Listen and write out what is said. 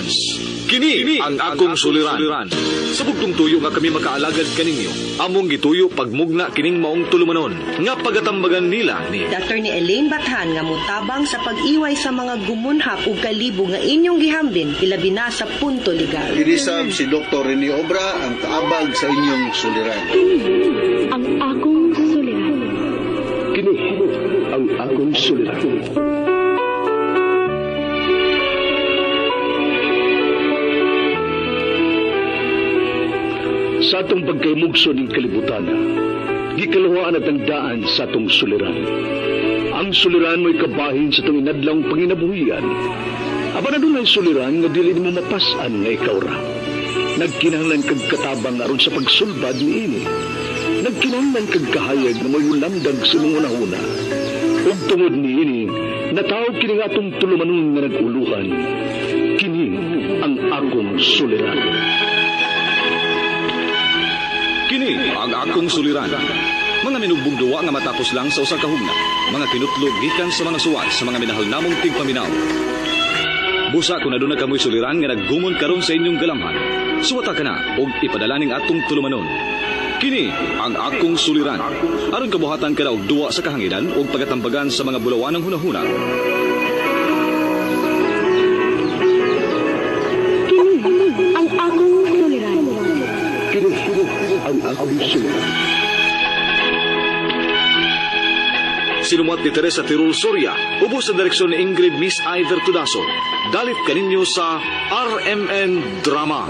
Programs. Kini, ang akong suliran. Sa bugtong tuyo nga kami makaalagad kaninyo. Among gituyo pagmugna kining maong tulumanon. Nga pagatambagan nila ni Dr. ni Elaine Bathan nga mutabang sa pag-iway sa mga gumunhap ug kalibo nga inyong gihambin ilabi na sa punto legal. Inisab si Dr. Rene Obra ang kaabag sa inyong suliran. ang akong suliran. Kini ang akong suliran. Sa atong pagkaymugso ng kalibutan, gikalawaan at ang daan sa atong suliran. Ang suliran mo'y kabahin sa itong inadlang panginabuhian. Aba na doon ang suliran nga dili mo mapasan nga ikaw ra. Nagkinahanglan kag katabang aron sa pagsulbad ni ini. Nagkinahanglan kag kahayag na may ulamdag sa mga una-una. Ug tungod ni ini, natawag kini nga atong tulumanon nga naguluhan. Kini ang akong suliran. Ang akong suliran. Mga minugbong duwa nga matapos lang sa usa ka hugna. Mga kinutlog gikan sa mga suwat sa mga minahal namong tigpaminaw. Busa kung aduna kamoy suliran nga naggumon karon sa inyong galamhan. Suwata ka na og ipadala ning atong tulumanon. Kini ang akong suliran. Aron kabuhatan ka na og duwa sa kahanginan og pagatambagan sa mga bulawan ng hunahuna. Ang suliran. Sinumat ni Teresa Tirul Soria, ubos sa direksyon ni Ingrid Miss Iver Tudaso. Dalit kaninyo sa RMN Drama.